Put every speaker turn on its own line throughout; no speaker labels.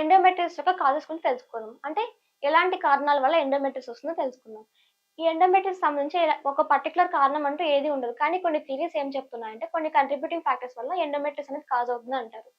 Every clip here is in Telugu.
ఎండోమెట్రిస్ యొక్క కాజెస్ గురించి తెలుసుకుందాం. అంటే ఎలాంటి కారణాల వల్ల ఎండోమెట్రిస్ వస్తుందో తెలుసుకుందాం. ఈ ఎండోమెట్రిస్ సంబంధించి ఒక పర్టికులర్ కారణం అంటూ ఏది ఉండదు. కానీ కొన్ని థీరీస్ ఏం చెప్తున్నాయంటే కొన్ని కంట్రిబ్యూటింగ్ ఫ్యాక్టర్స్ వల్ల ఎండోమెట్రిస్ అనేది కాజ్ అవుతుంది అంటారు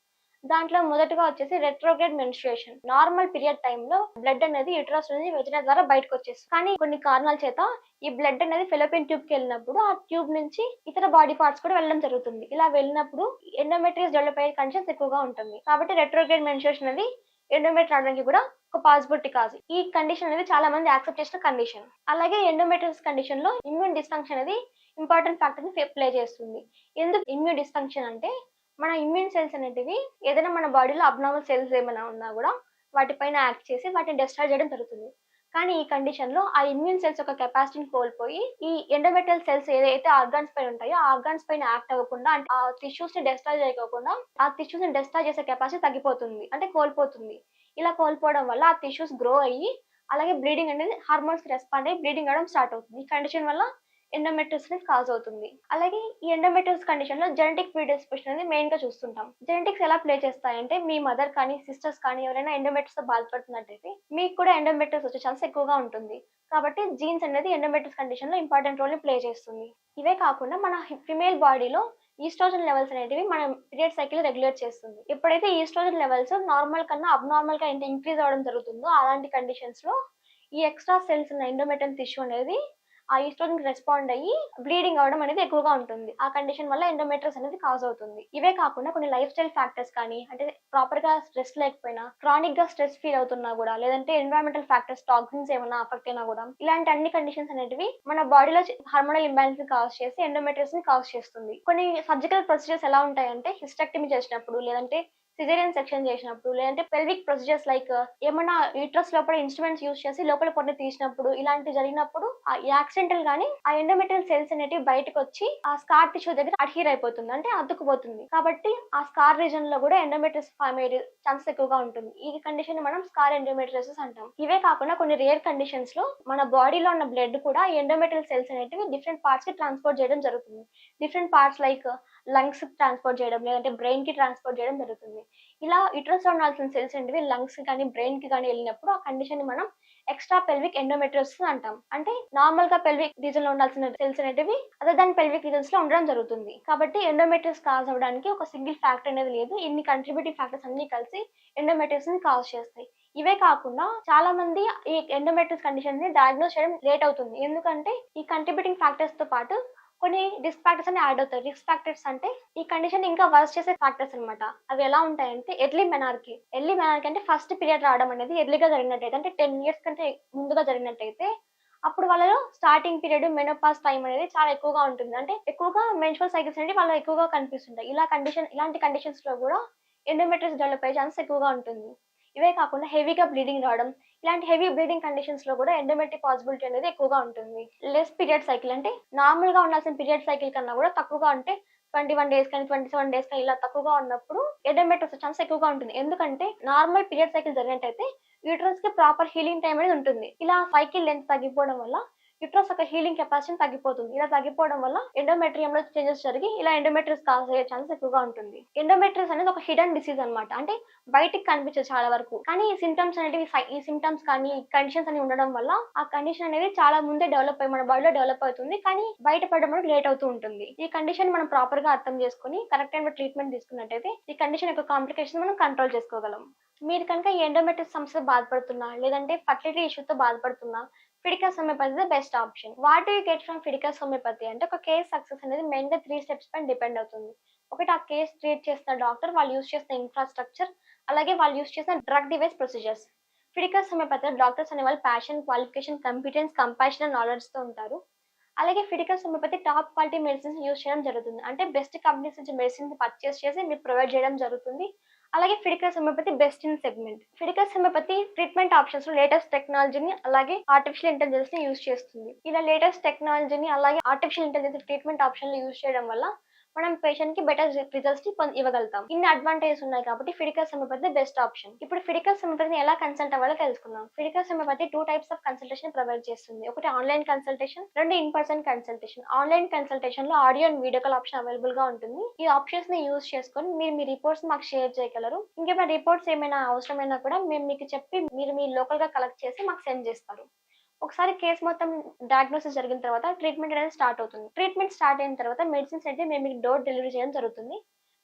దాంట్లో మొదటగా వచ్చేసి రెట్రోగ్రేడ్ మెన్స్ట్రుయేషన్ నార్మల్ పీరియడ్ టైంలో బ్లడ్ అనేది యూట్రస్ నుంచి వెజిన ద్వారా బయటకు వచ్చేస్తుంది. కానీ కొన్ని కారణాల చేత ఈ బ్లడ్ అనేది ఫిలోపిన్ ట్యూబ్కి వెళ్ళినప్పుడు ఆ ట్యూబ్ నుంచి ఇతర బాడీ పార్ట్స్ కూడా వెళ్ళడం జరుగుతుంది. ఇలా వెళ్ళినప్పుడు ఎండోమెట్రియస్ డెవలప్ అయ్యే కండిషన్స్ ఎక్కువగా ఉంటుంది. కాబట్టి రెట్రోగ్రేడ్ మెన్స్ట్రుయేషన్ అనేది ఎండోమెట్రి రావడానికి కూడా ఒక పాసిబిలిటీ కాదు. ఈ కండిషన్ అనేది చాలా మంది యాక్సెప్ట్ చేసిన కండిషన్ అలాగే ఎండోమెట్రియస్ కండిషన్లో ఇమ్యూన్ డిస్ఫంక్షన్ అనేది ఇంపార్టెంట్ ఫ్యాక్టర్ని ప్లే చేస్తుంది. ఎందుకు ఇమ్యూన్ డిస్ఫంక్షన్ అంటే మన ఇమ్యూన్ సెల్స్ అనేటివి ఏదైనా మన బాడీలో అబ్నార్మల్ సెల్స్ ఏమైనా ఉన్నా కూడా వాటిపైన యాక్ట్ చేసి వాటిని డిస్ట్రాయ్ చేయడం జరుగుతుంది. కానీ ఈ కండిషన్లో ఆ ఇమ్యూన్ సెల్స్ యొక్క కెపాసిటీని కోల్పోయి ఈ ఎండోమెటల్ సెల్స్ ఏదైతే ఆర్గాన్స్ పైన ఉంటాయో ఆ ఆర్గాన్స్ పైన యాక్ట్ అవ్వకుండా అంటే ఆ టిష్యూస్ని డిస్ట్రాయ్ చేయకోకుండా ఆ టిష్యూస్ని డిస్ట్రాయ్ చేసే కెపాసిటీ తగ్గిపోతుంది అంటే కోల్పోతుంది. ఇలా కోల్పోవడం వల్ల ఆ టిష్యూస్ గ్రో అయ్యి అలాగే బ్లీడింగ్ అనేది హార్మోన్స్ రెస్పాండ్ అయ్యి బ్లీడింగ్ అవడం స్టార్ట్ అవుతుంది. ఈ కండిషన్ వల్ల ఎండోమెట్రియోసిస్ కాజ్ అవుతుంది. అలాగే ఈ ఎండోమెట్రియోసిస్ కండిషన్లో జెనెటిక్ ప్రీడిస్పోషన్ అనేది మెయిన్గా చూస్తుంటాం. జెనెటిక్స్ ఎలా ప్లే చేస్తాయంటే మీ మదర్ కానీ సిస్టర్స్ కానీ ఎవరైనా ఎండోమెట్రిస్తో బాధపడుతున్నట్టయితే మీకు కూడా ఎండోమెట్రిస్ వచ్చే ఛాన్స్ ఎక్కువగా ఉంటుంది. కాబట్టి జీన్స్ అనేది ఎండోమెట్రిస్ కండిషన్లో ఇంపార్టెంట్ రోల్ని ప్లే చేస్తుంది. ఇవే కాకుండా మన ఫిమేల్ బాడీలో ఈస్ట్రోజన్ లెవెల్స్ అనేటివి మన పీరియడ్ సైకిల్ రెగ్యులేట్ చేస్తుంది. ఎప్పుడైతే ఈస్ట్రోజన్ లెవెల్స్ నార్మల్ కన్నా అబ్నార్మల్గా ఇంక్రీజ్ అవ్వడం జరుగుతుందో అలాంటి కండిషన్స్లో ఈ ఎక్స్ట్రా సెల్స్ ఉన్న ఎండోమెటల్ టిష్యూ అనేది ఆ ఈస్ట్రోజన్ రెస్పాండ్ అయ్యి బ్లీడింగ్ అవడం అనేది ఎక్కువగా ఉంటుంది. ఆ కండిషన్ వల్ల ఎండోమెట్రస్ అనేది కాజ్ అవుతుంది. ఇవే కాకుండా కొన్ని లైఫ్ స్టైల్ ఫ్యాక్టర్స్ కానీ అంటే ప్రాపర్గా స్ట్రెస్ లేకపోయినా క్రానిక్గా స్ట్రెస్ ఫీల్ అవుతున్నా కూడా లేదంటే ఎన్విరాన్మెంటల్ ఫ్యాక్టర్స్ టాక్సిన్స్ ఏమైనా అఫెక్ట్ అయినా కూడా ఇలాంటి అన్ని కండిషన్స్ అనేటివి మన బాడీలో హార్మోనల్ ఇంబ్యాలెన్స్ని కాజ్ చేసి ఎండోమెట్రస్ని కాజ్ చేస్తుంది. కొన్ని సర్జికల్ ప్రొసీజర్స్ ఎలా ఉంటాయంటే హిస్టెక్టమీ చేసినప్పుడు లేదంటే సిజేరియన్ సెక్షన్ చేసినప్పుడు లేదంటే పెల్విక్ ప్రొసీజర్స్ లైక్ ఏమైనా యూట్రస్ లోపల ఇన్స్ట్రుమెంట్స్ యూస్ చేసి లోపల పొడిని తీసినప్పుడు ఇలాంటి జరిగినప్పుడు ఆ యాక్సిడెంటల్ గానీ ఆ ఎండోమెటల్ సెల్స్ అనేటివి బయటకు వచ్చి ఆ స్కార్ టిష్యూ దగ్గర అడ్హీర్ అయిపోతుంది అంటే అతుక్కుపోతుంది. కాబట్టి ఆ స్కార్ రీజన్లో కూడా ఎండోమెట్రిస్ ఫామ్ అయ్యే ఛాన్సెస్ ఎక్కువగా ఉంటుంది. ఈ కండిషన్ మనం స్కార్ ఎండోమెట్రిసెస్ అంటాం. ఇవే కాకుండా కొన్ని రేర్ కండిషన్స్లో మన బాడీలో ఉన్న బ్లడ్ కూడా ఎండోమెటల్ సెల్స్ అనేటివి డిఫరెంట్ పార్ట్స్కి ట్రాన్స్పోర్ట్ చేయడం జరుగుతుంది. Different parts like lungs transport చేయడం లేదంటే బ్రెయిన్కి ట్రాన్స్పోర్ట్ చేయడం జరుగుతుంది. ఇలా ఇట్రోసౌండ్లో ఉండాల్సిన సెల్స్ అనేవి లంగ్స్ కానీ బ్రెయిన్కి కానీ వెళ్ళినప్పుడు ఆ కండిషన్ని మనం ఎక్స్ట్రా పెల్విక్ ఎండోమెట్రియోసిస్ అంటాం. అంటే నార్మల్గా పెల్విక్ రీజన్లో ఉండాల్సిన సెల్స్ అనేటివి అదే దాని పెల్విక్ రీజన్స్లో ఉండడం జరుగుతుంది. కాబట్టి ఎండోమెట్రియోస్ కాజ్ అవ్వడానికి ఒక సింగిల్ ఫ్యాక్టర్ అనేది లేదు. ఇన్ని కంట్రిబ్యూటివ్ ఫ్యాక్టర్స్ అన్ని కలిసి ఎండోమెట్రియోస్ని కాజ్ చేస్తాయి. ఇవే కాకుండా చాలా మంది ఈ ఎండోమెట్రిస్ కండిషన్ని డయాగ్నోస్ చేయడం లేట్ అవుతుంది. ఎందుకంటే ఈ కంట్రిబ్యూటింగ్ ఫ్యాక్టర్స్తో పాటు కొన్ని రిస్క్ ఫ్యాక్టర్స్ అని యాడ్ అవుతాయి. రిస్క్ ఫ్యాక్టర్స్ అంటే ఈ కండిషన్ ఇంకా వర్స్ చేసే ఫ్యాక్టర్స్ అన్నమాట. అవి ఎలా ఉంటాయంటే ఎర్లీ మెనార్కి ఎర్లీ మెనార్కి అంటే ఫస్ట్ పీరియడ్ రావడం అనేది ఎర్లీగా జరిగినట్టయితే అంటే టెన్ ఇయర్స్ కంటే ముందుగా జరిగినట్టయితే అప్పుడు వాళ్ళలో స్టార్టింగ్ పీరియడ్ మెనోపాస్ టైం అనేది చాలా ఎక్కువగా ఉంటుంది. అంటే ఎక్కువగా మెన్షువల్ సైకిల్స్ అనేవి వాళ్ళు ఎక్కువగా కనిపిస్తుంటాయి. ఇలా కండిషన్ ఇలాంటి కండిషన్స్లో కూడా ఎండోమెట్రిస్ డెవలప్ అయ్యే ఛాన్స్ ఎక్కువగా ఉంటుంది. ఇవే కాకుండా హెవీగా బ్లీడింగ్ రావడం ఇలాంటి హెవీ బ్లీడింగ్ కండిషన్స్లో కూడా ఎండోమెట్రిక్ పాసిబిలిటీ అనేది ఎక్కువగా ఉంటుంది. లెస్ పీరియడ్ సైకిల్ అంటే నార్మల్గా ఉండాల్సిన పీరియడ్ సైకిల్ కన్నా కూడా తక్కువగా ఉంటే ట్వంటీ వన్ డేస్ కానీ ట్వంటీ సెవెన్ డేస్ కానీ ఇలా తక్కువగా ఉన్నప్పుడు ఎండోమెట్రిస్ ఛాన్స్ ఎక్కువగా ఉంటుంది. ఎందుకంటే నార్మల్ పీరియడ్ సైకిల్ జరిగినట్టయితే యూట్రస్కి ప్రాపర్ హీలింగ్ టైం అనేది ఉంటుంది. ఇలా సైకిల్ లెంత్ తగ్గిపోవడం వల్ల యుట్రస్ యొక్క హీలింగ్ కెపాసిటీ తగ్గిపోతుంది. ఇలా తగ్గిపోవడం వల్ల ఎండోమెట్రియం లో చేంజెస్ జరిగి ఇలా ఎండోమెట్రియస్ కాజ్ అయ్యే ఛాన్స్ ఎక్కువగా ఉంటుంది. ఎండోమెట్రిస్ అనేది ఒక హిడెన్ డిసీజ్ అనమాట అంటే బయటికి కనిపించదు చాలా వరకు. కానీ ఈ సిమ్టమ్స్ అనేవి ఈ సిమ్టమ్స్ కానీ కండిషన్స్ అని ఉండడం వల్ల ఆ కండిషన్ అనేది చాలా ముందే డెవలప్ అయ్యి మన బాడీలో డెవలప్ అవుతుంది. కానీ బయటపడడం అనేది లేట్ అవుతూ ఉంటుంది. ఈ కండిషన్ మనం ప్రాపర్గా అర్థం చేసుకుని కరెక్ట్ టైం ట్రీట్మెంట్ తీసుకున్నట్టయితే ఈ కండిషన్ యొక్క కాంప్లికేషన్ మనం కంట్రోల్ చేసుకోగలం. మీరు కనుక ఈ సమస్య బాధపడుతున్నా లేదంటే ఫర్టిలిటీ ఇష్యూతో బాధపడుతున్నా Fiticus Homeopathy best option what you get from Fiticus Homeopathy అంటే ఒక కేస్ సక్సెస్ అనేది మెయిన్ త్రీ స్టెప్స్ పైన డిపెండ్ అవుతుంది. ఒకటి ఆ కేస్ ట్రీట్ చేసిన డాక్టర్ వాళ్ళు యూస్ చేసిన ఇన్ఫ్రాస్ట్రక్చర్ అలాగే వాళ్ళు యూస్ చేసిన drug device procedures Fiticus Homeopathy doctors అనే వాళ్ళు ప్యాషన్ క్వాలిఫికేషన్ కంపిటెన్స్ కంపాషన్ నాలెడ్జ్తో ఉంటారు. అలాగే Fiticus Homeopathy top quality medicines use చేయడం జరుగుతుంది. అంటే బెస్ట్ కంపెనీస్ నుంచి మెడిసిన్స్ పర్చేస్ చేసి మీరు ప్రొవైడ్ చేయడం జరుగుతుంది. అలాగే Fiticus Homeopathy best in segment Fiticus Homeopathy treatment ఆప్షన్స్లో లేటెస్ట్ టెక్నాలజీని అలాగే ఆర్టిఫిషియల్ ఇంటెలిజెన్స్ని యూస్ చేస్తుంది. ఇలా లేటెస్ట్ టెక్నాలజీని అలాగే artificial intelligence treatment option use చేయడం వల్ల మనం పేషెంట్కి బెటర్ రిజల్ట్స్ని ఇవ్వగలుగుతాం. ఇన్ని అడ్వాంటేజెస్ ఉన్నాయి కాబట్టి ఫిడికల్ సెమోపతి బెస్ట్ ఆప్షన్ ఇప్పుడు ఫిడికల్ సెమోపతిని ఎలా కన్సల్ట్ అవ్వాలో తెలుసుకుందాం. Fiticus Homeopathy two types of consultation provide చేస్తుంది. ఒకటి ఆన్లైన్ కన్సల్టేషన్ రెండు in person consultation online కన్సల్టేషన్లో audio and video call option అవైలబుల్గా ఉంటుంది. ఈ ఆప్షన్స్ని యూస్ చేసుకొని మీరు మీ రిపోర్ట్స్ మాకు షేర్ చేయగలరు. ఇంకేమైనా రిపోర్ట్స్ ఏమైనా అవసరమైనా కూడా మేము మీకు చెప్పి మీరు మీ లోకల్గా కలెక్ట్ చేసి మాకు సెండ్ చేస్తారు. ఒకసారి కేసు మొత్తం డయాగ్నోసిస్ జరిగిన తర్వాత ట్రీట్మెంట్ అనేది స్టార్ట్ అవుతుంది. ట్రీట్మెంట్ స్టార్ట్ అయిన తర్వాత మెడిసిన్స్ అయితే మేము మీకు డోర్ డెలివరీ చేయడం జరుగుతుంది.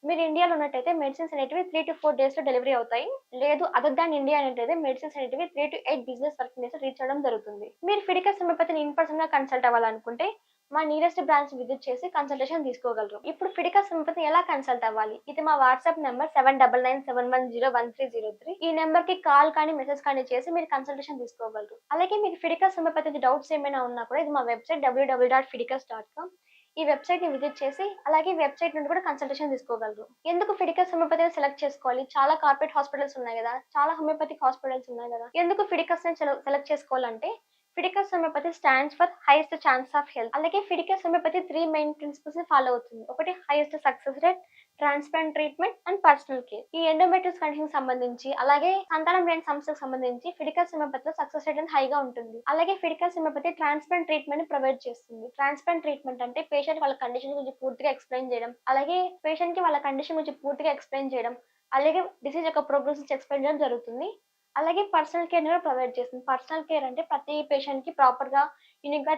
మీరు ఇండియాలో ఉన్నట్టయితే మెడిసిన్స్ అనేటివి త్రీ టు ఫోర్ డేస్లో డెలివరీ అవుతాయి. లేదు అదర్ దాన్ ఇండియా అనేటైతే మెడిసిన్స్ అనేటివి three to eight business working days reach అవ్వడం జరుగుతుంది. మీరు ఫిడికల్ సమయపతిని ఇన్ పర్సన్గా కన్సల్ట్ అవ్వాలనుకుంటే మా నియరెస్ట్ బ్రాంచ్ విజిట్ చేసి కన్సల్టేషన్ తీసుకోగలరు. ఇప్పుడు ఫిడికల్ సమయపతిని ఎలా కన్సల్ట్ అవ్వాలి? ఇది మా WhatsApp number seven double nine seven one zero one three zero three ఈ నెంబర్కి కాల్ కానీ మెసేజ్ కానీ చేసి మీరు కన్సల్టేషన్ తీసుకోగలరు. అలాగే మీకు ఫిడికల్ సమయపతి డౌట్స్ ఏమైనా ఉన్నా కూడా ఇది మా website WWW dot Fiticus dot com ఈ వెబ్సైట్ని విజిట్ చేసి అలాగే వెబ్సైట్ నుండి కూడా కన్సల్టేషన్ తీసుకోగలరు. ఎందుకు ఫిడికల్ హోమియోపతిని సెలెక్ట్ చేసుకోవాలి? చాలా కార్పొరేట్ హాస్పిటల్స్ ఉన్నాయి కదా. చాలా హోమియోపతిక్ హాస్పిటల్స్ ఉన్నాయి కదా. ఎందుకు ఫిడికస్ని సెలెక్ట్ చేసుకోవాలంటే Fidicus homoeopathy stands for highest chance of health అలాగే ఫిడికస్ హోమియోపతి త్రీ మెయిన్ ప్రిన్సిపల్స్ని ఫాలో అవుతుంది. ఒకటి highest success rate transplant treatment and personal care ఈ ఎండోమెట్రిస్ కండిషన్ సంబంధించి అలాగే సంతానం లేని సమస్యకు సంబంధించి ఫిడికల్ సిమపతిలో సక్సెస్ రేట్ అనేది హైగా ఉంటుంది. అలాగే Fiticus Homeopathy transplant treatment provide చేస్తుంది. ట్రాన్స్ప్లాంట్ ట్రీట్మెంట్ అంటే పేషెంట్ వాళ్ళ కండిషన్ గురించి పూర్తిగా ఎక్స్ప్లెయిన్ చేయడం అలాగే పేషెంట్కి వాళ్ళ కండిషన్ గురించి పూర్తిగా ఎక్స్ప్లెయిన్ చేయడం అలాగే డిసీజ్ యొక్క ప్రోగ్రెస్ ఎక్స్ప్లెయిన్ చేయడం జరుగుతుంది. అలాగే పర్సనల్ కేర్ కూడా ప్రొవైడ్ చేస్తుంది. పర్సనల్ కేర్ అంటే ప్రతి పేషెంట్కి ప్రాపర్గా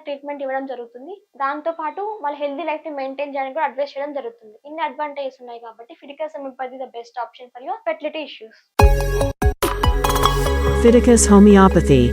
ట్రీట్మెంట్ ఇవ్వడం జరుగుతుంది. దాంతో పాటు వాళ్ళ హెల్దీ లైఫ్ని మెయింటైన్ చేయడానికి కూడా అడ్వైస్ చేయడం జరుగుతుంది. ఇన్ని అడ్వాంటేజెస్ ఉన్నాయి కాబట్టి Fiticus Homeopathy the best option for your fertility issues
Fiticus Homeopathy.